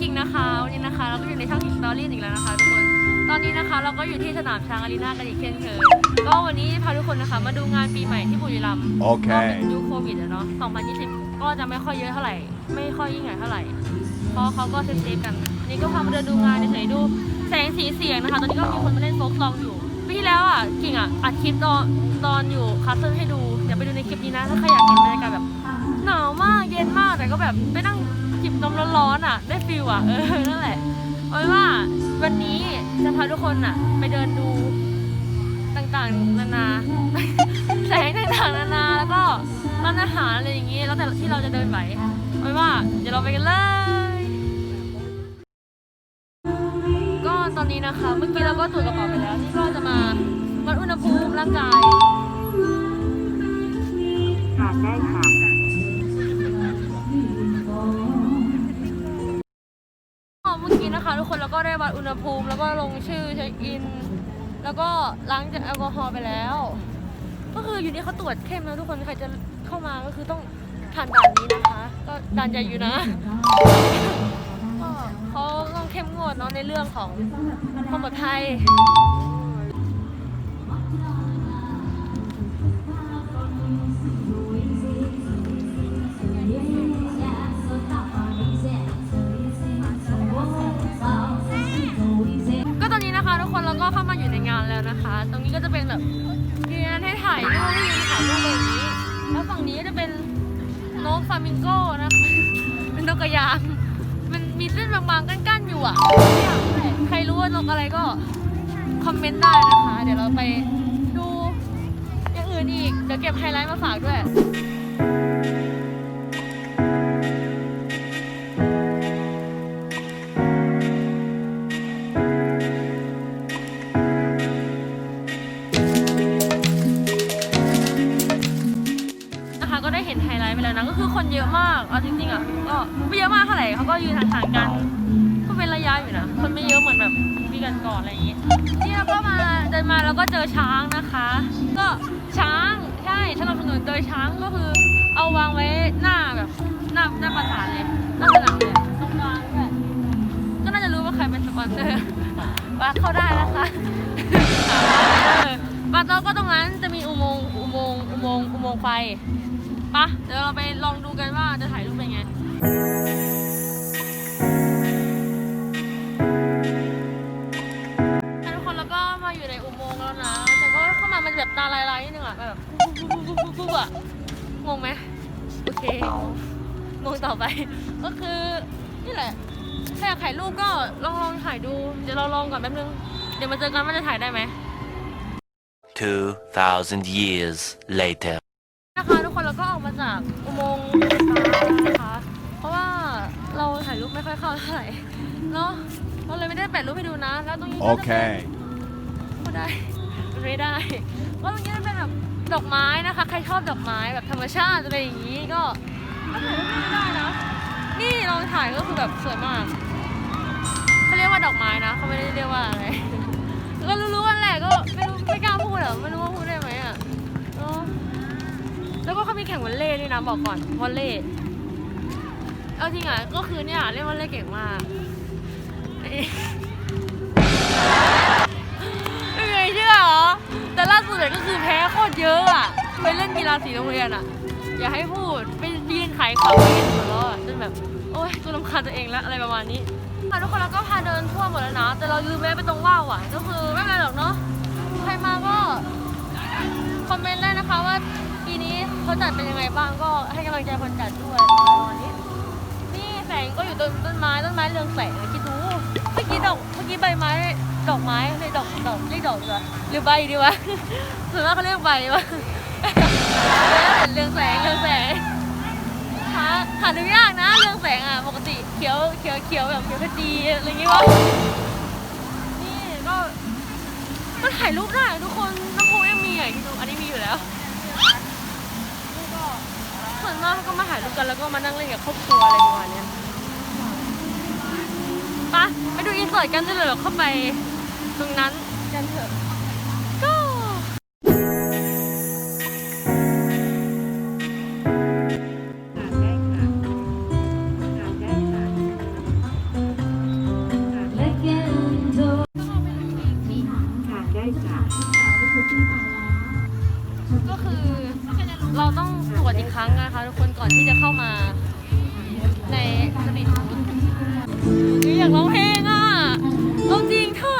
กิ่งนะคะวันนี้นะคะ เราก็อยู่ในช่องกิ่งสตอรี่อีกแล้วนะคะทุกคนตอนนี้นะคะเราก็อยู่ที่สนามช้างอารีนากันอีกเช่นเคยก็วันนี้พาทุกคนนะคะมาดูงานปีใหม่ที่บุรีรัมย์โอเค ก็เป็นยุคโควิดอะเนาะ2020 ก็จะไม่ค่อยเยอะเท่าไหร่ ไม่ค่อยยิ่งใหญ่เท่าไหร่เพราะเขาก็เซฟๆกันอันนี่ก็พามาเดินดูงานเฉยๆดูแสงสีเสียงนะคะ ตอนนี้ก็มีคนมาเล่นโฟกซองอยู่ปีที่แล้วอะกิ่งอะอัดคลิปตอนตอนอยู่คาสเซิลให้ดูเดี๋ยวไปดูในคลิปนี้นะถ้าใครอยากเห็นบรรยากาศแบบหนาวมากเย็นมากแต่ก็แบบไปนั่ง จิบนมร้อนๆอะ ได้ฟิลอะ เออ นั่นแหละเอาเป็นว่าวันนี้จะพาทุกคนอะ ไปเดินดูต่างๆ นานาแสงต่างๆ นานาแล้วก็ร้านอาหารอะไรอย่างงี้ แล้วแต่ที่เราจะเดินไหวเอาเป็นว่าเดี๋ยวเราไปกันเลย ก็ตอนนี้นะคะ เมื่อกี้เราก็ตรวจกระเป๋าไปแล้วนี่ก็จะมาวัดอุณหภูมิร่างกาย ก็ได้วัดอุณหภูมิ แล้วก็ลงชื่อเช็คอิน แล้วก็ล้างจากแอลกอฮอล์ไปแล้ว ก็คืออยู่นี่เขาตรวจเข้มนะทุกคนใครจะเข้ามาก็คือต้องผ่านด่านนี้นะคะ ก็ด่านใหญ่อยู่นะก็เขาต้องเข้มงวดเนาะในเรื่องของความปลอดภัย นะคะ ตรงนี้ก็จะเป็นแบบเรียนให้ถ่ายรูปให้ยืนถ่ายรูปอะไรอย่างนี้ แล้วฝั่งนี้ก็จะเป็นนกฟามิงโก้นะคะ เป็นนกกระยาง มันมีเส้นบางๆกั้นๆอยู่อะใครรู้ว่านกอะไรก็คอมเมนต์ได้นะคะ เดี๋ยวเราไปดูอย่างอื่นอีก เดี๋ยวเก็บไฮไลท์มาฝากด้วย อคนเยอะมากเอาจริงๆอะก็ไม่เยอะมากเท่าไหร่เขาก็ยืนห่างๆกันก็เป็นระยะอยู่นะคนไม่เยอะเหมือนแบบปีกันก่อนอะไรอย่างงี้นี่เราก็มาเดินมาแล้วก็เจอช้างนะคะ ก็ช้างใช่สนับสนุนโดยช้างก็คือ เอาวางไว้หน้าแบบหน้าหน้าประธานเลยหน้าสนามเลยตรงกลางด้วยก็น่าจะรู้ว่าใครเป็นสปอนเซอร์ว่าเข้าได้นะคะเออบ้านเราก็ตรงนั้นจะมีอุโมงค์อุโมงค์อุโมงค์อุโมงค์ไฟ ปะเดี๋ยวเราไปลองดูกันว่าจะถ่ายรูปเป็นไงทุกคนแล้วก็มาอยู่ในอุโมงค์แล้วนะ แต่ก็เข้ามามันแบบตาลายๆนิดนึงอะแบบปุ๊บปุ๊บปุ๊บปุ๊บปุ๊บอะงงไหมโอเคงงต่อไป ก็คือนี่แหละถ้าอยากถ่ายรูปก็ลองลองถ่ายดู เดี๋ยวเราลองก่อนแป๊บนึง เดี๋ยวมาเจอกันว่าจะถ่ายได้ไหม 2,000 years later. นะคะทุกคนเราก็ออกมาจากอุโมงค์ไฟฟ้านะคะ เพราะว่าเราถ่ายรูปไม่ค่อยเข้าเท่าไหร่เนาะเราเลยไม่ได้แปะรูปให้ดูนะ แล้วตรงนี้ก็จะเป็น Okay. พูดได้มันไม่ได้ก็ตรงนี้เป็นแบบดอกไม้นะคะ ใครชอบดอกไม้แบบธรรมชาติอะไรอย่างนี้ก็ก็ถ่ายรูปไม่ได้นะ นี่ลองถ่ายก็คือแบบสวยมากเขาเรียกว่าดอกไม้นะเขาไม่ได้เรียกว่าอะไรก็รู้ๆกันแหละก็ไม่รู้ไม่กล้าพูดอะไม่รู้ว่าพูดได้ไหมอะเนอะแล้วก็เขา มีแข่งวอลเลย์ด้วยนะบอกก่อนวอลเลย์เอาจริงอะก็คือเนี่ยเล่นวอลเลย์เก่งมากไม่เคยเชื่อเหรอแต่ล่าสุดเนี่ยก็คือแพ้โคตรเยอะอะไปเล่นกีฬาสีโรงเรียนอะ อย่าให้พูดไปยืนขายของไปยืนหัวเราะอจนแบบโอ๊ยกูรำคาญตัวเองแล้วอะไรประมาณนี้ค่ะทุกคนเราก็พาเดินทั่วหมดแล้วนะ แต่เราลืมแวะไปตรงว่าวอะก็คือไม่เป็นไรหรอกเนาะใครมาก็คอมเมนต์ได้นะคะว่า ปีนี้เขาจัดเป็นยังไงบ้างก็ให้กำลังใจคนจัดด้วยประมาณนี้นี่แสงก็อยู่ต้นต้นไม้ต้นไม้เรืองแสงคิดดูเมื่อกี้ดอกเมื่อกี้ใบไม้ดอกไม้ในดอกดอกเรียกดอกดีกว่าหรือใบดีวะส่วนมากเขาเรียกใบวะเห็นเรืองแสงเรืองแสงหาหาดูยากนะเรืองแสงอะปกติเขียวเขียวเขียวแบบเขียวขจีอะไรอย่างงี้วะนี่ก็ก็ถ่ายรูปได้ทุกคนน้ำพุยังมีอะคิดดูอันนี้มีอยู่แล้ว ส่วนมากเขาก็มาถ่ายรูปกันแล้วก็มานั่งเล่นกับครอบครัวอะไรประมาณเนี้ยปะไปดูอินเสิร์ตกันเลยเหรอเข้าไปตรงนั้นกันเถอะ รั้งนะคะทุกคนก่อนที่จะเข้ามาในสตรีทอยากร้องเพลงอะร้องจริงถ้า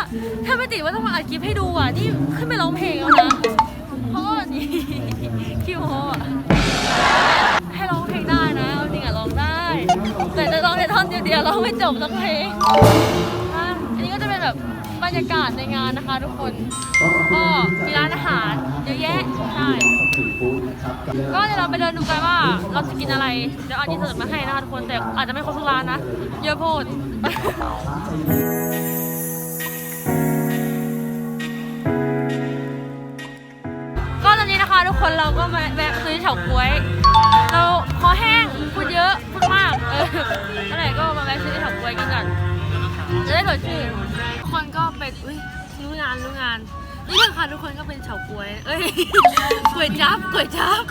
ถ้าไม่ติดว่าต้องมาอัดคลิปให้ดูอะนี่ขึ้นไปร้องเพลงแล้วนะเพราะว่านี่คิวโฮให้ร้องเพลงได้นะเราจริงอะร้องได้ แต่จะร้องในท่อนเดียวๆร้องไม่จบสักเพลงอันนี้ก็จะเป็นแบบบรรยากาศในงานนะคะ ทุกคนก็มีร้านอาหารเยอะแยะใช่ ก็เดี๋ยวเราไปเดินดูกันว่าเราจะกินอะไร เดี๋ยวเอาอินเสิร์ตมาให้นะคะทุกคน แต่อาจจะไม่ครบทุกร้านนะ เยอะโพดก็ตอนนี้นะคะทุกคนเราก็มาแวะซื้อเฉาก๊วย เราคอแห้งพูดเยอะพูดมาก เออนั่นแหละก็มาแวะซื้อเฉาก๊วยกันก่อนจะได้สดชื่นทุกคนก็เป็นอุ้ยรู้งานรู้งาน นี่เลยค่ะทุกคนก็เป็นเฉาก๊วย เอ้ยก๋วยจั๊บก๋วยจั๊บ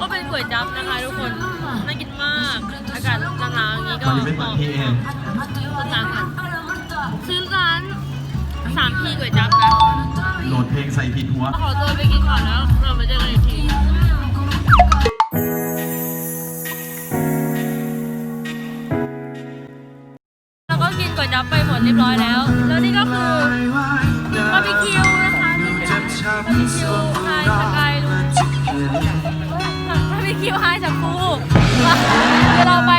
ก็เป็นก๋วยจั๊บนะคะทุกคน น่ากินมาก อากาศหนาวๆอย่างนี้ก็ตอนนี้เป็นเหวันมาะที่เองซื้อร้านก่อนซื้อร้านสามพีก๋วยจั๊บนะโหลดเพลงใส่ผิดหัว ขอตัวไปกินก่อนแล้ว เรามาเจอกันอีกที สกายลูบาร์บีคิวไฮจากคูเดี๋ยวเราไป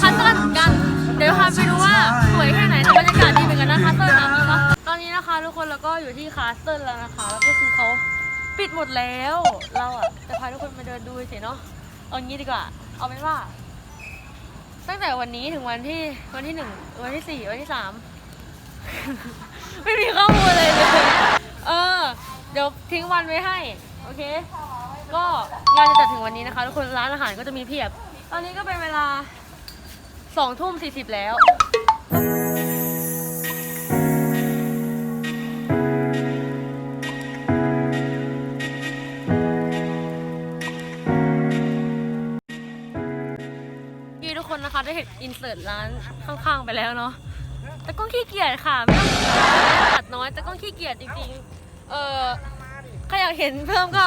คัสเซิลกัน เดี๋ยวพาไปดูว่าสวยแค่ไหนแต่บรรยากาศดีเหมือนกันนะคัสเซิลนะเนาะตอนนี้นะคะทุกคนเราก็อยู่ที่คาสเซิลแล้วนะคะ แล้วก็คือเขาปิดหมดแล้ว เราอะจะพาทุกคนมาเดินดูเฉยเนาะ เอางี้ดีกว่า เอาเป็นว่า ตั้งแต่วันนี้ถึงวันที่วันที่หนึ่งวันที่สี่วันที่สามไม่มีข้อมูลเลยเลย เออ เดี๋ยวทิ้งวันไว้ให้ โอเค ก็งานจะจัดถึงวันนี้นะคะทุกคนร้านอาหารก็จะมีเพียบ ตอนนี้ก็เป็นเวลาสองทุ่มสี่สิบแล้วพี่ทุกคนนะคะได้เห็นอินเสิร์ตร้านข้างๆไปแล้วเนาะแต่ก็ขี้เกียจค่ะไม่ต้องตัดน้อยแต่ก็ขี้เกียจจริงๆ เออใครอยากเห็นเพิ่มก็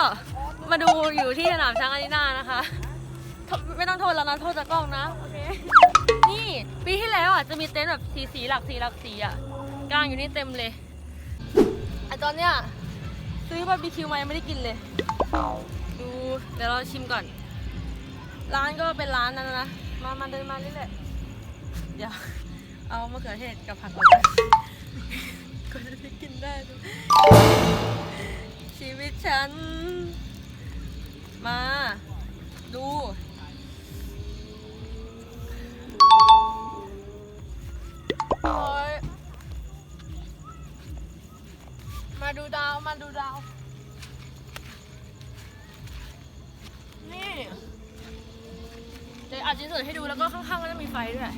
มาดูอยู่ที่สนามช้างอารีนานะคะไม่ต้องโทษแล้วนะโทษจากกล้องนะโอเคนี่ปีที่แล้วอะจะมีเต็นท์แบบสีสีหลักสีหลักสีอะกลางอยู่นี่เต็มเลยไอตอนเนี้ยซื้อบาร์บีคิวมายังไม่ได้กินเลย ดูเดี๋ยวเราชิมก่อน ร้านก็เป็นร้านนั้นนะมามาเดินมาเรื่อยๆเดี๋ยวเอามะเขือเทศกับผักก่อน นะก็จะได้กินได้ ชีวิตฉัน มา ดู มาดูดาว มาดูดาว นี่เดี๋ยวอาจจะเสิร์ชให้ดูแล้วก็ข้างๆก็จะมีไฟด้วย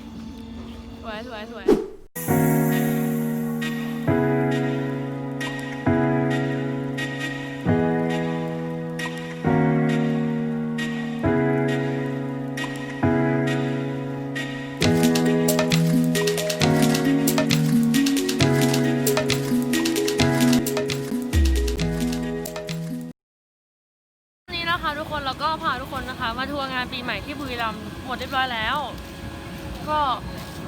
สวยสวยสวย ใหม่ที่บุรีรัมย์หมดเรียบร้อยแล้ว ก็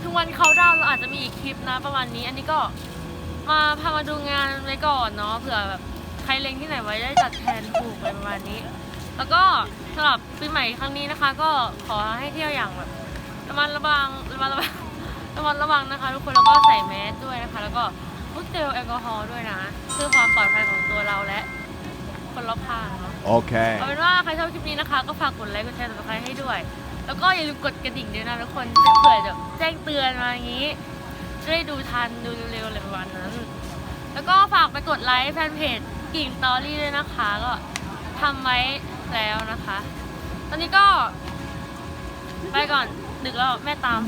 ถึงวันเขาดาวเราอาจจะมีอีกคลิปนะประมาณนี้ อันนี้ก็มาพามาดูงานไว้ก่อนเนาะเผื่อแบบใครเล็งที่ไหนไว้ได้จัดแทนถูกอะไรประมาณนี้ แล้วก็สำหรับปีใหม่ครั้งนี้นะคะ ก็ขอให้เที่ยวอย่างแบบระมัดระวังระมัดระวังระมัดระวังนะคะ ทุกคนแล้วก็ใส่แมสด้วยนะคะ แล้วก็พกเจลแอลกอฮอล์ด้วยนะ เพื่อความปลอดภัยของตัวเราและ คนรอบข้างเนาะ Okay. เอาเป็นว่าใครชอบคลิปนี้นะคะ ก็ฝากกดไลค์กดแชร์ติดตามให้ด้วย แล้วก็อย่าลืมกดกระดิ่งด้วยนะทุกคนเผื่อจะแจ้งเตือนมาอย่างนี้จะได้ดูทันดูเร็วๆอะไรประมาณนั้น แล้วก็ฝากไปกดไลค์แฟนเพจกิ่งตอรี่ด้วยนะคะ ก็ทำไว้แล้วนะคะ ตอนนี้ก็ ไปก่อนดึกแล้วแม่ตาม